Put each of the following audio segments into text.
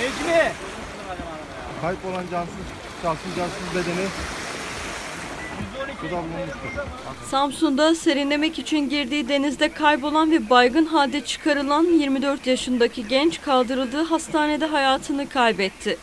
Necmi. Kayıp olan cansız, cansız cansız bedeni suda bulunmuştur. Samsun'da serinlemek için girdiği denizde kaybolan ve baygın halde çıkarılan 24 yaşındaki genç kaldırıldığı hastanede hayatını kaybetti.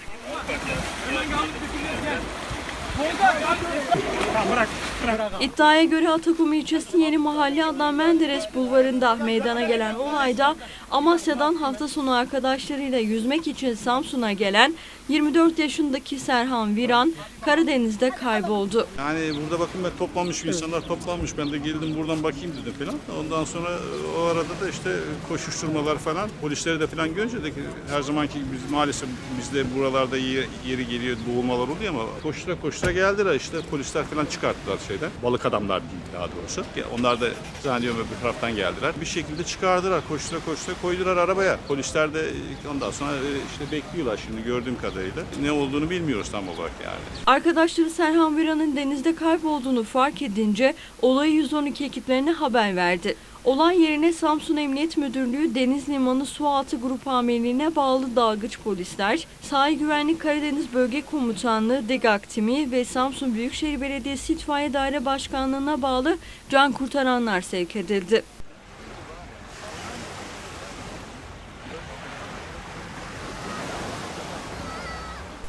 İddiaya göre Atakum ilçesi Yeni Mahalle adnan Menderes bulvarında meydana gelen olayda Amasya'dan hafta sonu arkadaşlarıyla yüzmek için Samsun'a gelen 24 yaşındaki Serhan Viran Karadeniz'de kayboldu. Yani burada bakın ben toplanmış insanlar toplanmış. Ben de geldim buradan bakayım dedim falan. Ondan sonra e, o arada da işte koşuşturmalar falan. Polisleri de falan görünce de her zamanki biz maalesef bizde buralarda ye- yeri geliyor boğulmalar oluyor ama koştura koştura geldiler işte polisler falan çıkarttılar şeyden. Balık adamlar değil daha doğrusu. Ya Onlar da zannediyorum öbür taraftan geldiler. Bir şekilde çıkardılar koştura koştura koydular arabaya. Polisler de e, ondan sonra e, işte bekliyorlar şimdi gördüğüm kadarıyla. Ne olduğunu bilmiyoruz tam olarak yani. Arkadaşları Serhan Viran'ın denizde kaybolduğunu fark edince olayı 112 ekiplerine haber verdi. Olay yerine Samsun Emniyet Müdürlüğü Deniz Limanı Sualtı Grup Amirliği'ne bağlı dalgıç polisler, Sahil Güvenlik Karadeniz Bölge Komutanlığı DEGAK timi ve Samsun Büyükşehir Belediyesi İtfaiye Daire Başkanlığı'na bağlı can kurtaranlar sevk edildi.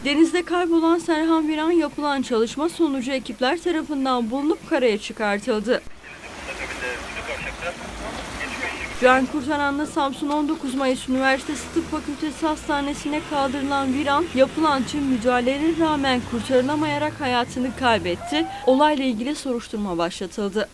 Denizde kaybolan Serhan Viran yapılan çalışma sonucu ekipler tarafından bulunup karaya çıkartıldı. Can kurtaranla Samsun 19 Mayıs Üniversitesi Tıp Fakültesi Hastanesi'ne kaldırılan Viran yapılan tüm müdahalelere rağmen kurtarılamayarak hayatını kaybetti. Olayla ilgili soruşturma başlatıldı.